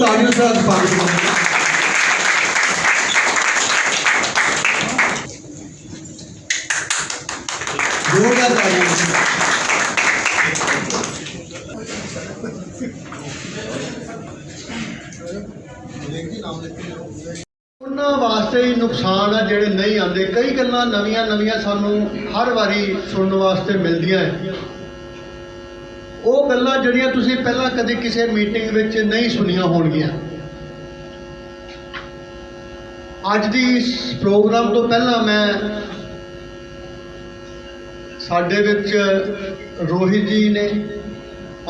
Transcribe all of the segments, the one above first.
ਤਾੜੀਆਂ ਨਾਲ ਸਵਾਗਤ ਕਰਾਂਗੇ ਉਹਨਾਂ ਵਾਸਤੇ ਹੀ ਨੁਕਸਾਨ ਆ ਜਿਹੜੇ ਨਹੀਂ ਆਉਂਦੇ। ਕਈ ਗੱਲਾਂ ਨਵੀਆਂ ਨਵੀਆਂ ਸਾਨੂੰ ਹਰ ਵਾਰੀ ਸੁਣਨ ਵਾਸਤੇ ਮਿਲਦੀਆਂ ਹੈ। ਉਹ ਗੱਲਾਂ ਜਿਹੜੀਆਂ ਤੁਸੀਂ ਪਹਿਲਾਂ ਕਦੇ ਕਿਸੇ ਮੀਟਿੰਗ ਵਿੱਚ ਨਹੀਂ ਸੁਣੀਆਂ ਹੋਣਗੀਆਂ। ਅੱਜ ਦੀ ਇਸ ਪ੍ਰੋਗਰਾਮ ਤੋਂ ਪਹਿਲਾਂ ਮੈਂ ਸਾਡੇ ਵਿੱਚ ਰੋਹਿਤ ਜੀ ਨੇ,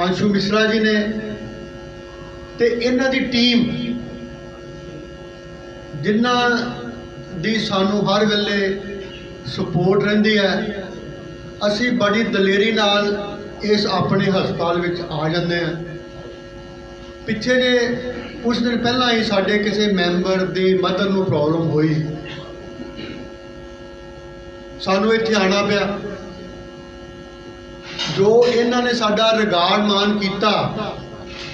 ਅੰਸ਼ੂ ਮਿਸ਼ਰਾ ਜੀ ਨੇ ਤੇ ਇਹਨਾਂ ਦੀ ਟੀਮ ਜਿਨ੍ਹਾਂ ਦੀ ਸਾਨੂੰ ਹਰ ਵੇਲੇ ਸਪੋਰਟ ਰਹਿੰਦੀ ਹੈ। ਅਸੀਂ ਬੜੀ ਦਲੇਰੀ ਨਾਲ ਇਸ ਆਪਣੇ ਹਸਪਤਾਲ ਵਿੱਚ ਆ ਜਾਂਦੇ ਹਾਂ ਪਿੱਛੇ ਜੇ ਕੁਝ ਦਿਨ ਪਹਿਲਾਂ ਹੀ ਸਾਡੇ ਕਿਸੇ ਮੈਂਬਰ ਦੀ ਮਦਰ ਨੂੰ ਪ੍ਰੋਬਲਮ ਹੋਈ। ਸਾਨੂੰ ਇੱਥੇ ਆਣਾ ਪਿਆ। ਜੋ ਇਹਨਾਂ ਨੇ ਸਾਡਾ ਰਿਗਾਰਡ ਮਾਨ ਕੀਤਾ,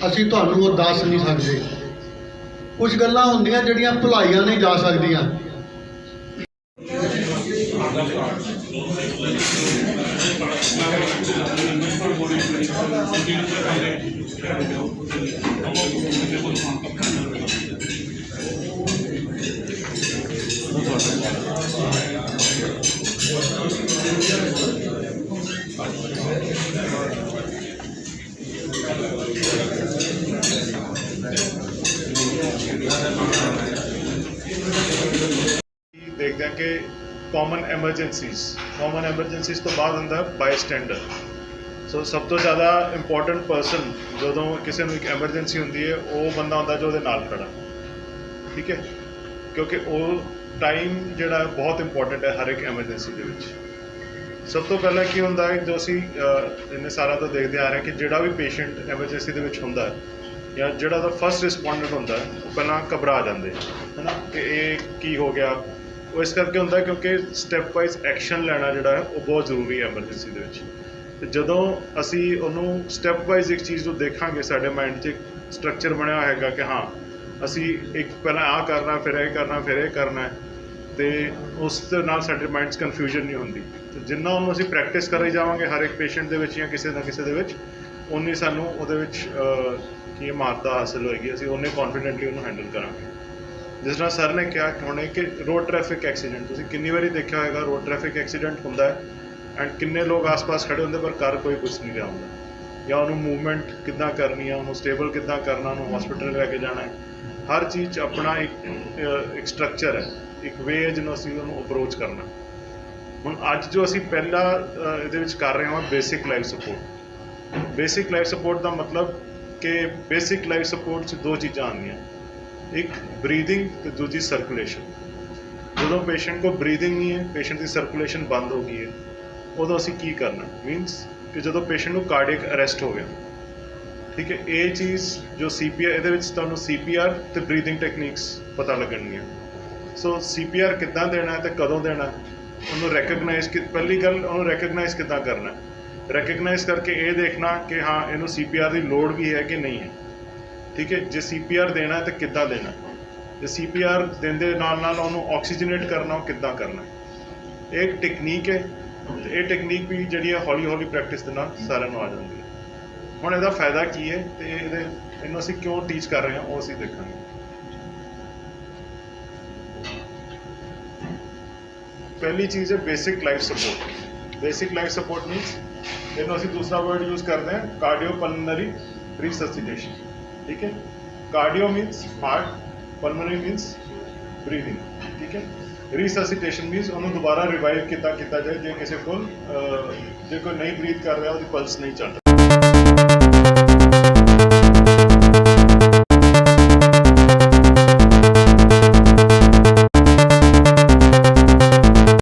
ਅਸੀਂ ਤੁਹਾਨੂੰ ਉਹ ਦੱਸ ਨਹੀਂ ਸਕਦੇ। ਕੁਝ ਗੱਲਾਂ ਹੁੰਦੀਆਂ ਜਿਹੜੀਆਂ ਭੁਲਾਈਆਂ ਨਹੀਂ ਜਾ ਸਕਦੀਆਂ। ਦੇਖਦੇ ਹਾਂ ਕਿ ਕਾਮਨ ਐਮਰਜੈਂਸੀਜ਼ ਕਾਮਨ ਐਮਰਜੈਂਸੀਜ਼ ਤੋਂ ਬਾਅਦ ਹੁੰਦਾ ਬਾਈਸਟੈਂਡਰ ਸੋ ਸਭ ਤੋਂ ਜ਼ਿਆਦਾ ਇੰਪੋਰਟੈਂਟ ਪਰਸਨ ਜਦੋਂ ਕਿਸੇ ਨੂੰ ਇੱਕ ਐਮਰਜੈਂਸੀ ਹੁੰਦੀ ਹੈ ਉਹ ਬੰਦਾ ਹੁੰਦਾ ਜੋ ਉਹਦੇ ਨਾਲ ਖੜਾ। ਠੀਕ ਹੈ? ਕਿਉਂਕਿ ਉਹ ਟਾਈਮ ਜਿਹੜਾ ਬਹੁਤ ਇੰਪੋਰਟੈਂਟ ਹੈ ਹਰ ਇੱਕ ਐਮਰਜੈਂਸੀ ਦੇ ਵਿੱਚ। ਸਭ ਤੋਂ ਪਹਿਲਾਂ ਕੀ ਹੁੰਦਾ ਹੈ ਜੋ ਅਸੀਂ ਅਹ, ਇੰਨੇ ਸਾਲਾਂ ਤੋਂ ਦੇਖਦੇ ਆ ਰਹੇ ਹਾਂ ਕਿ ਜਿਹੜਾ ਵੀ ਪੇਸ਼ੈਂਟ ਐਮਰਜੈਂਸੀ ਦੇ ਵਿੱਚ ਹੁੰਦਾ ਜਾਂ ਜਿਹੜਾ ਦਾ ਫਸਟ ਰਿਸਪੌਂਡੈਂਟ ਹੁੰਦਾ ਉਹ ਪਹਿਲਾਂ ਘਬਰਾ ਜਾਂਦੇ ਹੈ। ਨਾ ਕਿ ਇਹ ਕੀ ਹੋ ਗਿਆ? ਉਹ ਇਸ ਕਰਕੇ ਹੁੰਦਾ ਕਿਉਂਕਿ ਸਟੈਪ ਵਾਈਜ਼ ਐਕਸ਼ਨ ਲੈਣਾ ਜਿਹੜਾ ਹੈ ਉਹ ਬਹੁਤ ਜ਼ਰੂਰੀ ਹੈ ਐਮਰਜੈਂਸੀ ਦੇ ਵਿੱਚ। ਤੇ ਜਦੋਂ ਅਸੀਂ ਉਹਨੂੰ ਸਟੈਪ ਵਾਈਜ਼ ਇੱਕ ਚੀਜ਼ ਨੂੰ ਦੇਖਾਂਗੇ ਸਾਡੇ ਮਾਈਂਡ 'ਚ ਇੱਕ ਸਟਰਕਚਰ ਬਣਿਆ ਹੋਏਗਾ ਕਿ ਹਾਂ, ਅਸੀਂ ਇੱਕ ਪਹਿਲਾਂ ਆਹ ਕਰਨਾ, ਫਿਰ ਇਹ ਕਰਨਾ, ਫਿਰ ਇਹ ਕਰਨਾ ਹੈ, ਤੇ ਉਸ ਦੇ ਨਾਲ ਸਾਡੇ ਮਾਈਂਡ 'ਚ ਕਨਫਿਊਜ਼ਨ ਨਹੀਂ ਹੁੰਦੀ। ਤੇ ਜਿੰਨਾ ਉਹਨੂੰ ਅਸੀਂ ਪ੍ਰੈਕਟਿਸ ਕਰੀ ਜਾਵਾਂਗੇ ਹਰ ਇੱਕ ਪੇਸ਼ੈਂਟ ਦੇ ਵਿੱਚ ਜਾਂ ਕਿਸੇ ਨਾ ਕਿਸੇ ਦੇ ਵਿੱਚ ਉਨੀ ਸਾਨੂੰ ਉਹਦੇ ਵਿੱਚ ਕੀ ਮਹਾਰਤਾ ਹਾਸਲ ਹੋਏਗੀ, ਅਸੀਂ ਉਹਨੇ ਕੌਨਫੀਡੈਂਟਲੀ ਉਹਨੂੰ ਹੈਂਡਲ ਕਰਾਂਗੇ। ਜਿਸ ਤਰ੍ਹਾਂ ਸਰ ਨੇ ਕਿਹਾ ਹੁਣੇ ਕਿ ਰੋਡ ਟ੍ਰੈਫਿਕ ਐਕਸੀਡੈਂਟ ਤੁਸੀਂ ਕਿੰਨੀ ਵਾਰੀ ਦੇਖਿਆ ਹੋਵੇਗਾ ਰੋਡ ਟ੍ਰੈਫਿਕ ਐਕਸੀਡੈਂਟ ਹੁੰਦਾ ਹੈ? ਐਂਡ ਕਿੰਨੇ ਲੋਕ ਆਸ-ਪਾਸ ਖੜੇ ਹੁੰਦੇ, ਪਰ ਕਰ ਕੋਈ ਕੁਝ ਨਹੀਂ ਰਿਹਾ ਹੁੰਦਾ। ਜਾਂ ਉਹਨੂੰ ਮੂਵਮੈਂਟ ਕਿੱਦਾਂ ਕਰਨੀ ਆ, ਉਹਨੂੰ ਸਟੇਬਲ ਕਿੱਦਾਂ ਕਰਨਾ, ਉਹਨੂੰ ਹਸਪੀਟਲ ਲੈ ਕੇ ਜਾਣਾ ਹਰ ਚੀਜ਼ 'ਚ ਆਪਣਾ ਇੱਕ ਇੱਕ ਸਟਰਕਚਰ ਹੈ। ਇੱਕ ਵੇ ਹੈ ਜਿਹਨੂੰ ਅਸੀਂ ਉਹਨੂੰ ਅਪਰੋਚ ਕਰਨਾ ਹੁਣ ਅੱਜ ਜੋ ਅਸੀਂ ਪਹਿਲਾ ਇਹਦੇ ਵਿੱਚ ਕਰ ਰਹੇ ਹਾਂ basic life support basic life support ਦਾ ਮਤਲਬ ਕਿ ਬੇਸਿਕ ਲਾਈਫ ਸਪੋਰਟ 'ਚ ਦੋ ਚੀਜ਼ਾਂ ਆਉਂਦੀਆਂ। ਇੱਕ ਬਰੀਥਿੰਗ ਤੇ ਦੂਜੀ ਸਰਕੂਲੇਸ਼ਨ ਜਦੋਂ ਪੇਸ਼ੈਂਟ ਕੋ ਬਰੀਥਿੰਗ ਨਹੀਂ ਹੈ ਪੇਸ਼ੈਂਟ ਦੀ ਸਰਕੂਲੇਸ਼ਨ ਬੰਦ ਹੋ ਗਈ ਹੈ। ਉਦੋਂ ਅਸੀਂ ਕੀ ਕਰਨਾ? ਮੀਨਸ ਕਿ ਜਦੋਂ ਪੇਸ਼ੈਂਟ ਨੂੰ ਕਾਰਡਿਕ ਅਰੈਸਟ ਹੋ ਗਿਆ, ਠੀਕ ਹੈ, ਇਹ ਚੀਜ਼ ਜੋ ਸੀਪੀਆਰ ਇਹਦੇ ਵਿੱਚ ਤੁਹਾਨੂੰ ਸੀਪੀਆਰ ਤੇ ਬਰੀਥਿੰਗ ਟੈਕਨੀਕਸ ਪਤਾ ਲੱਗਣਗੀਆਂ। ਸੋ ਸੀਪੀਆਰ ਕਿੱਦਾਂ ਦੇਣਾ ਹੈ ਤੇ ਕਦੋਂ ਦੇਣਾ? ਉਹਨੂੰ ਰੈਕਗਨਾਈਜ਼ ਕਿ, ਪਹਿਲੀ ਗੱਲ ਉਹਨੂੰ ਰੈਕਗਨਾਈਜ਼ ਕਿੱਦਾਂ ਕਰਨਾ? ਰੈਕਗਨਾਈਜ਼ ਕਰਕੇ ਇਹ ਦੇਖਣਾ ਕਿ ਹਾਂ, ਇਹਨੂੰ ਸੀਪੀਆਰ ਦੀ ਲੋੜ ਵੀ ਹੈ ਕਿ ਨਹੀਂ ਹੈ। ਠੀਕ ਹੈ, ਜੇ ਸੀਪੀਆਰ ਦੇਣਾ ਹੈ ਤੇ ਕਿੱਦਾਂ ਦੇਣਾ? ਹੈ? ਜੇ ਸੀਪੀਆਰ ਦਿੰਦੇ ਨਾਲ ਨਾਲ ਉਹਨੂੰ ਆਕਸੀਜਨੇਟ ਕਰਨਾ, ਉਹ ਕਿੱਦਾਂ ਕਰਨਾ? ਇਹ ਇੱਕ ਟੈਕਨੀਕ ਹੈ। ਤੇ ਇਹ ਟੈਕਨੀਕ ਵੀ ਜਿਹੜੀ ਹੈ ਹੌਲੀ ਹੌਲੀ ਪ੍ਰੈਕਟਿਸ ਦੇ ਨਾਲ ਸਾਰਿਆਂ ਨੂੰ ਆ ਜਾਂਦੀ ਹੈ। ਹੁਣ ਇਹਦਾ ਫਾਇਦਾ ਕੀ ਹੈ ਤੇ ਇਹਦੇ, ਇਹਨੂੰ ਅਸੀਂ ਕਿਉਂ ਟੀਚ ਕਰ ਰਹੇ ਹਾਂ, ਉਹ ਅਸੀਂ ਦੇਖਾਂਗੇ। ਪਹਿਲੀ ਚੀਜ਼ ਹੈ basic life support basic life support means ਇਹਨੂੰ ਅਸੀਂ ਦੂਸਰਾ ਵਰਡ ਯੂਜ਼ ਕਰਦੇ ਹਾਂ ਕਾਰਡੀਓਪਲਮਨਰੀ ਰਿਸਸਸੀਟੇਸ਼ਨ ਠੀਕ ਹੈ? Cardio means heart pulmonary means breathing ਠੀਕ ਹੈ? ਰੀਸੈਸੀਟੇਸ਼ਨ ਮੀਨਸ ਉਹਨੂੰ ਦੁਬਾਰਾ ਰਿਵਾਈਵ ਕੀਤਾ ਕੀਤਾ ਜਾਏ, ਜੇ ਕਿਸੇ ਕੋਲ ਜੇ ਕੋਈ ਨਹੀਂ ਬਰੀਥ ਕਰ ਰਿਹਾ, ਉਹਦੀ ਪਲਸ ਨਹੀਂ ਚੱਲ